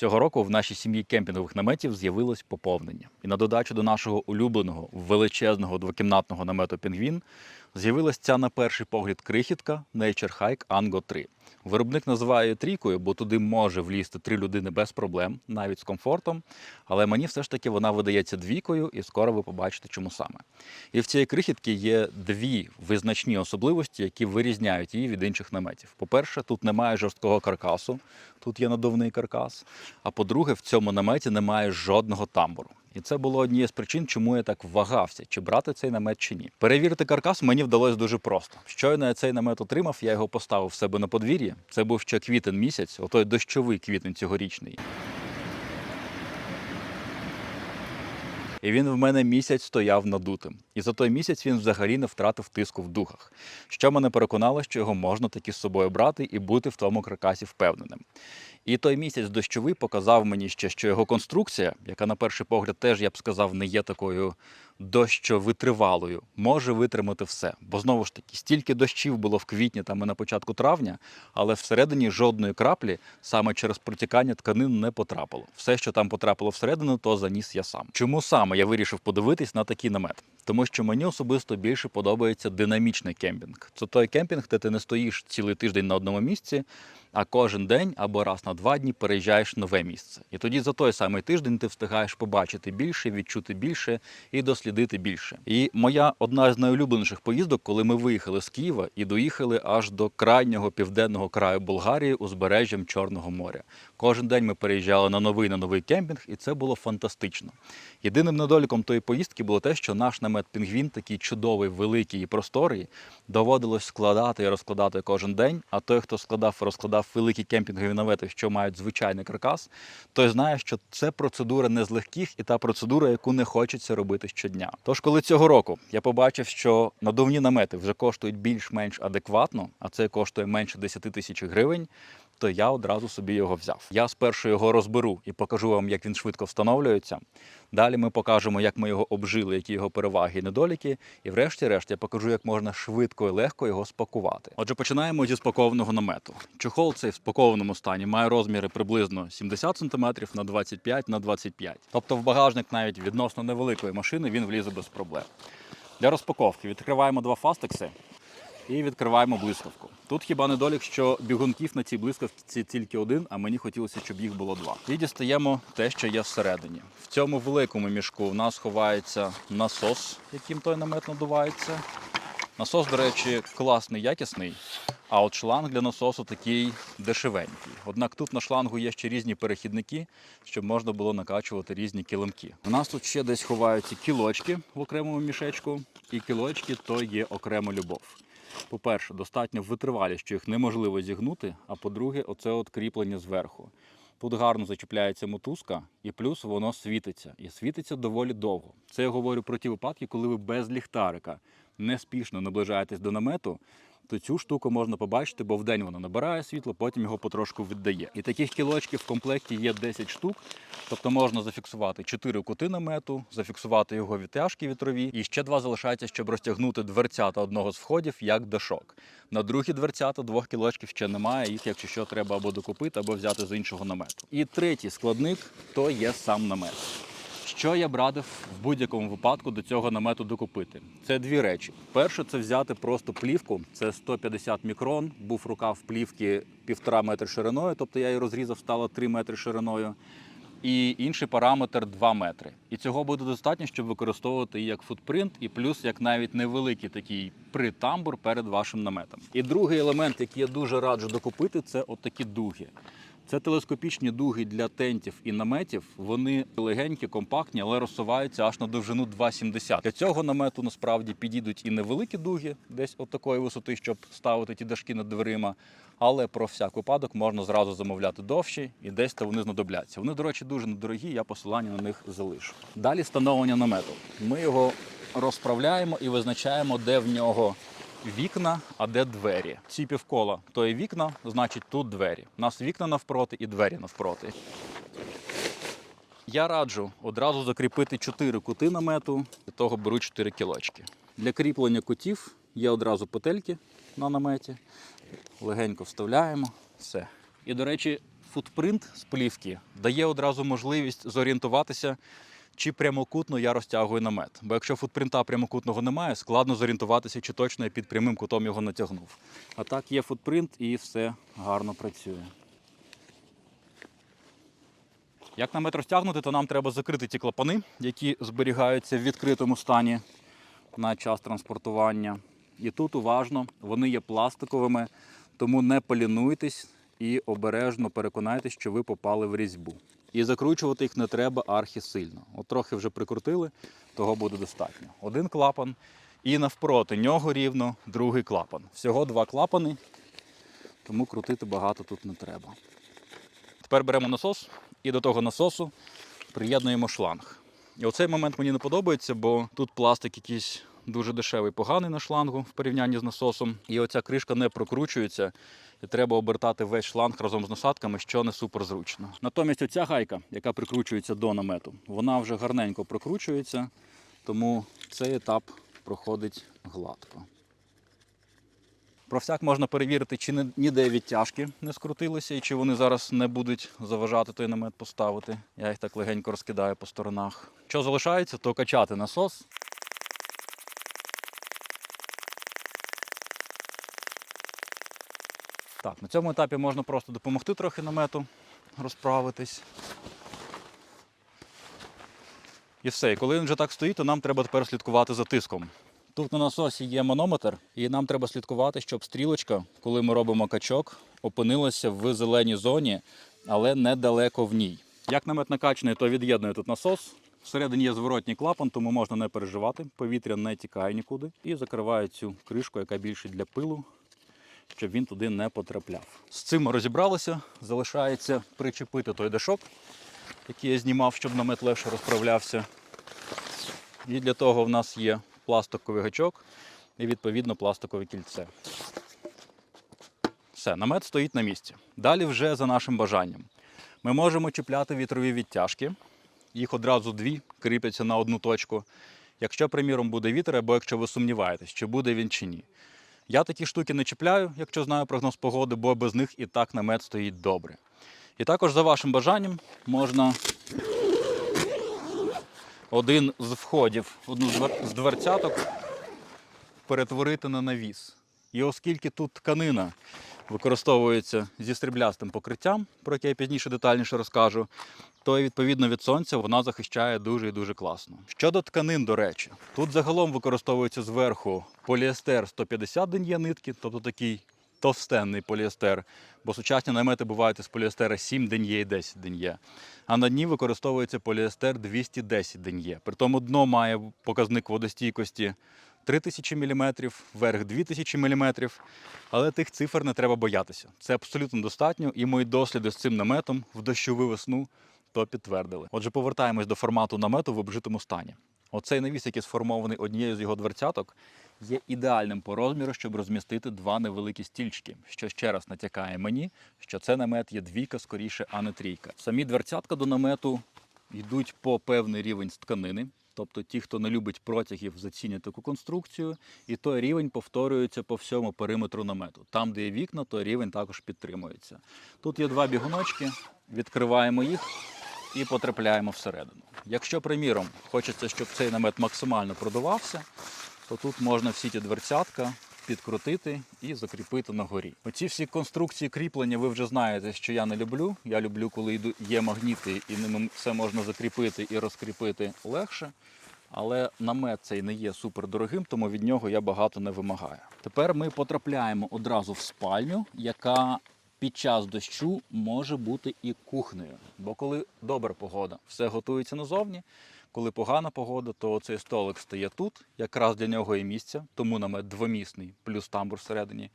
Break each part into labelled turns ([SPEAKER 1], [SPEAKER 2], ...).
[SPEAKER 1] Цього року в нашій сім'ї кемпінгових наметів з'явилось поповнення. І на додачу до нашого улюбленого величезного двокімнатного намету Пінгвін з'явилась ця на перший погляд крихітка Nature Hike Ango 3. Виробник називає трійкою, бо туди може влізти три людини без проблем, навіть з комфортом. Але мені все ж таки вона видається двійкою, і скоро ви побачите, чому саме. І в цієї крихітки є дві визначні особливості, які вирізняють її від інших наметів. По-перше, тут немає жорсткого каркасу, тут є надувний каркас. А по-друге, в цьому наметі немає жодного тамбуру. І це було однією з причин, чому я так вагався, чи брати цей намет чи ні. Перевірити каркас мені вдалося дуже просто. Щойно я цей намет отримав, я його поставив в себе на подвір'ї. Це був ще квітень місяць, отой дощовий квітень цьогорічний. І він в мене місяць стояв надутим. І за той місяць він взагалі не втратив тиску в духах, що мене переконало, що його можна таки з собою брати і бути в тому каркасі впевненим. І той місяць дощовий показав мені ще, що його конструкція, яка на перший погляд теж я б сказав, не є такою дощовитривалою, може витримати все. Бо знову ж таки, стільки дощів було в квітні там і на початку травня, але всередині жодної краплі саме через протікання тканин не потрапило. Все, що там потрапило всередину, то заніс я сам. Чому саме я вирішив подивитись на такий намет? Тому що мені особисто більше подобається динамічний кемпінг. Це той кемпінг, де ти не стоїш цілий тиждень на одному місці, а кожен день або раз на два дні переїжджаєш нове місце. І тоді за той самий тиждень ти встигаєш побачити більше, відчути більше і дослідити більше. І моя одна з найулюбленіших поїздок, коли ми виїхали з Києва і доїхали аж до крайнього південного краю Болгарії узбережжям Чорного моря. Кожен день ми переїжджали на новий на новий кемпінг, і це було фантастично. Єдиним недоліком тої поїздки було те, що наш намет Пінгвін, такий чудовий, великий і просторий, доводилось складати і розкладати кожен день. А той, хто складав і розкладав великі кемпінгові намети, що мають звичайний каркас, той знає, що це процедура не з легких і та процедура, яку не хочеться робити щодня. Тож, коли цього року я побачив, що надувні намети вже коштують більш-менш адекватно, а це коштує менше 10 тисяч гривень. То я одразу собі його взяв. Я спершу його розберу і покажу вам, як він швидко встановлюється. Далі ми покажемо, як ми його обжили, які його переваги і недоліки. І врешті-решт я покажу, як можна швидко і легко його спакувати. Отже, починаємо зі спакованого намету. Чохол цей в спакованому стані має розміри приблизно 70 см на 25 на 25. Тобто в багажник навіть відносно невеликої машини він влізе без проблем. Для розпаковки відкриваємо два фастекси і відкриваємо блискавку. Тут хіба недолік, що бігунків на цій блискавці тільки один, а мені хотілося, щоб їх було два. І дістаємо те, що є всередині. В цьому великому мішку у нас ховається насос, яким той намет надувається. Насос, до речі, класний, якісний. А от шланг для насосу такий дешевенький. Однак тут на шлангу є ще різні перехідники, щоб можна було накачувати різні килимки. У нас тут ще десь ховаються кілочки в окремому мішечку, і кілочки то є окрема любов. По-перше, достатньо витривалі, що їх неможливо зігнути. А по-друге, оце от кріплення зверху. Тут гарно зачіпляється мотузка, і плюс воно світиться. І світиться доволі довго. Це я говорю про ті випадки, коли ви без ліхтарика неспішно наближаєтесь до намету. То цю штуку можна побачити, бо вдень воно набирає світло, потім його потрошку віддає. І таких кілочків в комплекті є 10 штук. Тобто можна зафіксувати 4 кути намету, зафіксувати його відтяжки вітрові. І ще два залишається, щоб розтягнути дверцята одного з входів як дошок. На другі дверцята двох кілочків ще немає. Їх, якщо що, треба або докупити, або взяти з іншого намету. І третій складник то є сам намет. Що я б радив в будь-якому випадку до цього намету докупити? Це дві речі. Перше, це взяти просто плівку, це 150 мікрон. Був рукав плівки півтора метри шириною, тобто я її розрізав, стало 3 метри шириною. І інший параметр 2 метри. І цього буде достатньо, щоб використовувати її як футпринт, і плюс як навіть невеликий такий притамбур перед вашим наметом. І другий елемент, який я дуже раджу докупити, це отакі дуги. Це телескопічні дуги для тентів і наметів. Вони легенькі, компактні, але розсуваються аж на довжину 2,70. Для цього намету насправді підійдуть і невеликі дуги, десь от такої висоти, щоб ставити ті дашки над дверима. Але про всяк випадок можна зразу замовляти довші і десь то вони знадобляться. Вони, до речі, дуже недорогі, я посилання на них залишу. Далі встановлення намету. Ми його розправляємо і визначаємо, де в нього вікна, а де двері. Ці півкола то є вікна, значить тут двері. У нас вікна навпроти і двері навпроти. Я раджу одразу закріпити 4 кути намету, для того беру 4 кілочки. Для кріплення кутів є одразу петельки на наметі. Легенько вставляємо. Все. І, до речі, футпринт з плівки дає одразу можливість зорієнтуватися, чи прямокутно я розтягую намет. Бо якщо футпринта прямокутного немає, складно зорієнтуватися, чи точно я під прямим кутом його натягнув. А так є футпринт і все гарно працює. Як намет розтягнути, то нам треба закрити ті клапани, які зберігаються в відкритому стані на час транспортування. І тут уважно, вони є пластиковими, тому не полінуйтесь і обережно переконайтесь, що ви попали в різьбу. І закручувати їх не треба архі сильно. От трохи вже прикрутили, того буде достатньо. Один клапан і навпроти нього рівно другий клапан. Всього два клапани, тому крутити багато тут не треба. Тепер беремо насос і до того насосу приєднуємо шланг. І оцей момент мені не подобається, бо тут пластик якийсь дуже дешевий, поганий на шлангу в порівнянні з насосом. І оця кришка не прокручується, і треба обертати весь шланг разом з насадками, що не супер зручно. Натомість оця гайка, яка прикручується до намету, вона вже гарненько прокручується, тому цей етап проходить гладко. Про всяк можна перевірити, чи ніде відтяжки не скрутилися і чи вони зараз не будуть заважати той намет поставити. Я їх так легенько розкидаю по сторонах. Що залишається, то качати насос. Так, на цьому етапі можна просто допомогти трохи намету розправитись. І все. І коли він вже так стоїть, то нам треба тепер слідкувати за тиском. Тут на насосі є манометр, і нам треба слідкувати, щоб стрілочка, коли ми робимо качок, опинилася в зеленій зоні, але недалеко в ній. Як намет накачаний, то від'єднує тут насос. Всередині є зворотній клапан, тому можна не переживати. Повітря не тікає нікуди. І закриваю цю кришку, яка більше для пилу, щоб він туди не потрапляв. З цим ми розібралися. Залишається причепити той дешок, який я знімав, щоб намет легше розправлявся. І для того в нас є пластиковий гачок і відповідно пластикове кільце. Все, намет стоїть на місці. Далі вже за нашим бажанням. Ми можемо чіпляти вітрові відтяжки. Їх одразу дві кріпляться на одну точку. Якщо, приміром, буде вітер, або якщо ви сумніваєтесь, чи буде він чи ні. Я такі штуки не чіпляю, якщо знаю прогноз погоди, бо без них і так намет стоїть добре. І також за вашим бажанням можна один з входів, одну з дверцяток перетворити на навіс. І оскільки тут тканина використовується зі стріблястим покриттям, про яке я пізніше детальніше розкажу, то відповідно від сонця вона захищає дуже і дуже класно. Щодо тканин, до речі, тут загалом використовується зверху поліестер 150 ден'є нитки, тобто такий товстенний поліестер, бо сучасні намети бувають із поліестера 7 ден'є і 10 ден'є. А на дні використовується поліестер 210 ден'є. Притому дно має показник водостійкості 3000 мм, верх 2000 мм, але тих цифр не треба боятися. Це абсолютно достатньо, і мої досліди з цим наметом в дощову весну то підтвердили. Отже, повертаємось до формату намету в обжитому стані. Оцей навіс, який сформований однією з його дверцяток, є ідеальним по розміру, щоб розмістити два невеликі стільчики, що ще раз натякає мені, що це намет є двійка скоріше, а не трійка. Самі дверцятка до намету йдуть по певний рівень з тканини. Тобто ті, хто не любить протягів, зацінять таку конструкцію, і той рівень повторюється по всьому периметру намету. Там, де є вікна, то рівень також підтримується. Тут є два бігуночки, відкриваємо їх і потрапляємо всередину. Якщо, приміром, хочеться, щоб цей намет максимально продувався, то тут можна всі ті дверцятка підкрутити і закріпити на горі. Оці всі конструкції кріплення ви вже знаєте, що я не люблю. Я люблю, коли є магніти, і ними все можна закріпити і розкріпити легше. Але намет цей не є супер дорогим, тому від нього я багато не вимагаю. Тепер ми потрапляємо одразу в спальню, яка під час дощу може бути і кухнею. Бо коли добра погода, все готується назовні. Коли погана погода, то цей столик стає тут, якраз для нього і місця, тому намет двомісний, плюс тамбур всередині,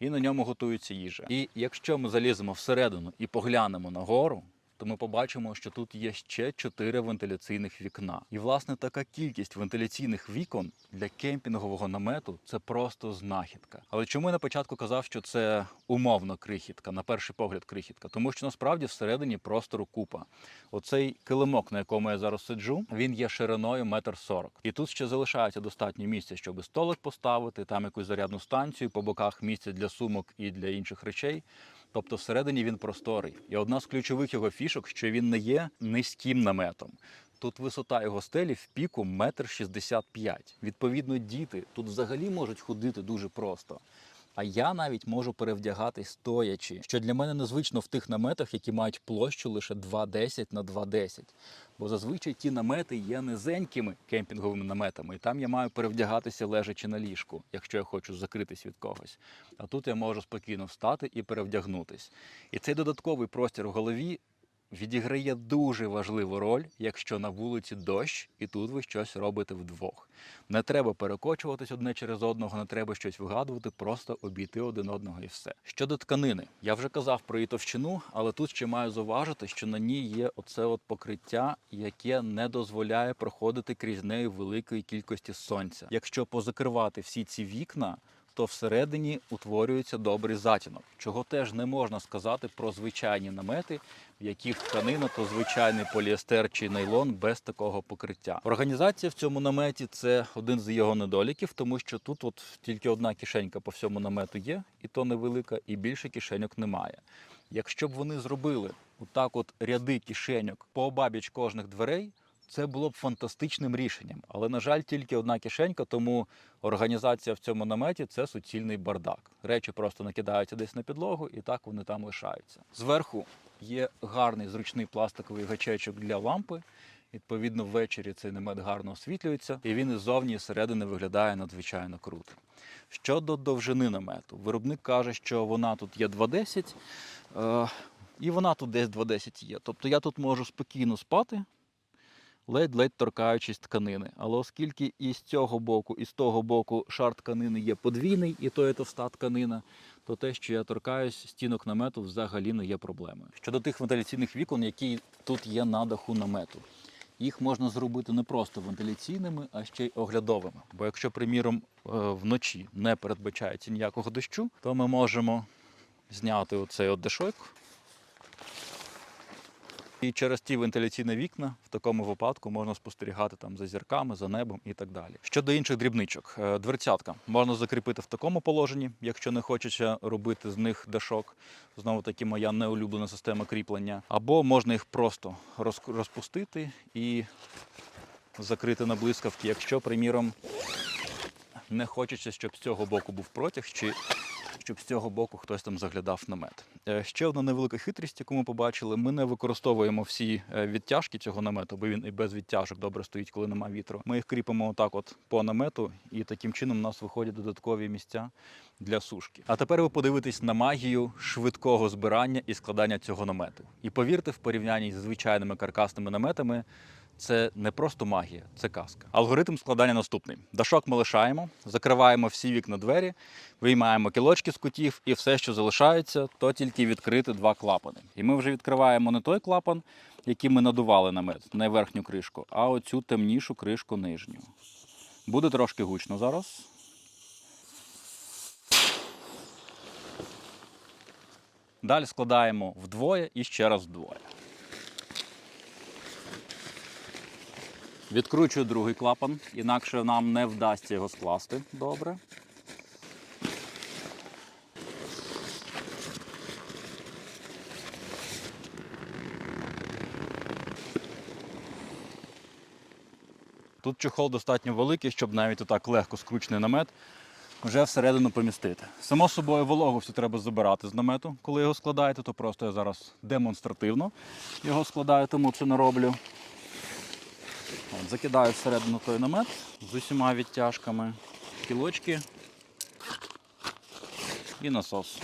[SPEAKER 1] і на ньому готується їжа. І якщо ми заліземо всередину і поглянемо нагору, то ми побачимо, що тут є ще чотири вентиляційних вікна. І власне така кількість вентиляційних вікон для кемпінгового намету це просто знахідка. Але чому я на початку казав, що це умовно крихітка, на перший погляд крихітка? Тому що насправді всередині простору купа. Оцей килимок, на якому я зараз сиджу, він є шириною метр сорок. І тут ще залишається достатньо місця, щоб столик поставити, там якусь зарядну станцію, по боках місця для сумок і для інших речей. Тобто всередині він просторий. І одна з ключових його фішок, що він не є низьким наметом. Тут висота його стелі в піку метр шістдесят п'ять. Відповідно, діти тут взагалі можуть ходити дуже просто. А я навіть можу перевдягатись стоячи, що для мене незвично в тих наметах, які мають площу лише 2,10 на 2,10. Бо зазвичай ті намети є низенькими кемпінговими наметами, і там я маю перевдягатися лежачи на ліжку, якщо я хочу закритись від когось. А тут я можу спокійно встати і перевдягнутись. І цей додатковий простір в голові відіграє дуже важливу роль, якщо на вулиці дощ, і тут ви щось робите вдвох. Не треба перекочуватись одне через одного, не треба щось вигадувати, просто обійти один одного і все. Щодо тканини, я вже казав про її товщину, але тут ще маю зауважити, що на ній є оце от покриття, яке не дозволяє проходити крізь неї великої кількості сонця. Якщо позакривати всі ці вікна, то всередині утворюється добрий затінок, чого теж не можна сказати про звичайні намети, в яких тканина то звичайний поліестер чи нейлон без такого покриття. Організація в цьому наметі це один з його недоліків, тому що тут от тільки одна кишенька по всьому намету є, і то невелика, і більше кишеньок немає. Якщо б вони зробили отак, от ряди кишеньок по обабіч кожних дверей. Це було б фантастичним рішенням, але на жаль, тільки одна кишенька, тому організація в цьому наметі це суцільний бардак. Речі просто накидаються десь на підлогу, і так вони там лишаються. Зверху є гарний зручний пластиковий гачечок для лампи. Відповідно, ввечері цей намет гарно освітлюється, і він іззовні і зсередини виглядає надзвичайно круто. Щодо довжини намету, виробник каже, що вона тут є 2,10, е, і вона тут десь 2,10 є. Тобто я тут можу спокійно спати, ледь-ледь торкаючись тканини. Але оскільки і з цього боку, і з того боку шар тканини є подвійний, і то є товста тканина, то те, що я торкаюсь стінок намету, взагалі не є проблемою. Щодо тих вентиляційних вікон, які тут є на даху намету. Їх можна зробити не просто вентиляційними, а ще й оглядовими. Бо якщо, приміром, е, вночі не передбачається ніякого дощу, то ми можемо зняти оцей от дешок і через ті вентиляційні вікна в такому випадку можна спостерігати там за зірками, за небом і так далі. Щодо інших дрібничок, Е, дверцятка можна закріпити в такому положенні, якщо не хочеться робити з них дашок. Знову таки, моя неулюблена система кріплення. Або можна їх просто роз- розпустити і закрити на блискавки, якщо, приміром, не хочеться, щоб з цього боку був протяг, чи щоб з цього боку хтось там заглядав намет. Е, Ще одна невелика хитрість, яку ми побачили. Ми не використовуємо всі е, відтяжки цього намету, бо він і без відтяжок добре стоїть, коли немає вітру. Ми їх кріпимо отак, от по намету, і таким чином у нас виходять додаткові місця для сушки. А тепер ви подивитесь на магію швидкого збирання і складання цього намету. І повірте, в порівнянні з звичайними каркасними наметами. Це не просто магія, це казка. Алгоритм складання наступний: дашок ми лишаємо, закриваємо всі вікна двері, виймаємо кілочки з кутів, і все, що залишається, то тільки відкрити два клапани. І ми вже відкриваємо не той клапан, який ми надували намет, не верхню кришку, а оцю темнішу кришку нижню. Буде трошки гучно зараз. Далі складаємо вдвоє і ще раз вдвоє. Відкручую другий клапан, інакше нам не вдасться його скласти добре. Тут чохол достатньо великий, щоб навіть отак легко скручений намет вже всередину помістити. Само собою вологу всю треба забирати з намету, коли його складаєте, то просто я зараз демонстративно його складаю, тому це не роблю. От, закидаю всередину той намет з усіма відтяжками, кілочки і насос.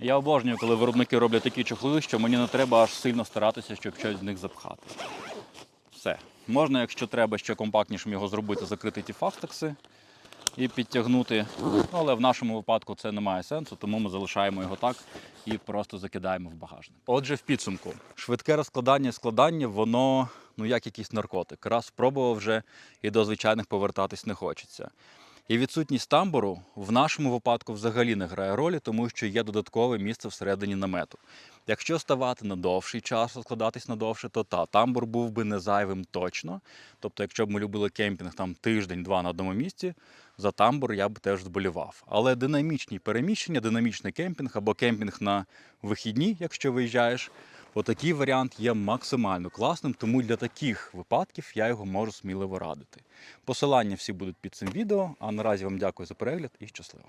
[SPEAKER 1] Я обожнюю, коли виробники роблять такі чохли, що мені не треба аж сильно старатися, щоб щось з них запхати. Все. Можна, якщо треба ще компактнішим його зробити, закрити ті фастекси і підтягнути. Ну, Але в нашому випадку це не має сенсу, тому ми залишаємо його так і просто закидаємо в багажник. Отже, в підсумку, швидке розкладання і складання, воно ну як якийсь наркотик. Раз спробував вже і до звичайних повертатись не хочеться. І відсутність тамбуру в нашому випадку взагалі не грає ролі, тому що є додаткове місце всередині намету. Якщо ставати на довший час, складатись на довше, то та тамбур був би не зайвим точно. Тобто, якщо б ми любили кемпінг там тиждень-два на одному місці, за тамбур я б теж зболівав. Але динамічні переміщення, динамічний кемпінг або кемпінг на вихідні, якщо виїжджаєш, отакий варіант є максимально класним, тому для таких випадків я його можу сміливо радити. Посилання всі будуть під цим відео. А наразі вам дякую за перегляд і щасливо.